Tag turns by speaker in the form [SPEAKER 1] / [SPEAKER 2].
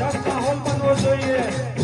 [SPEAKER 1] દસમાં હોલ બનવો જોઈએ.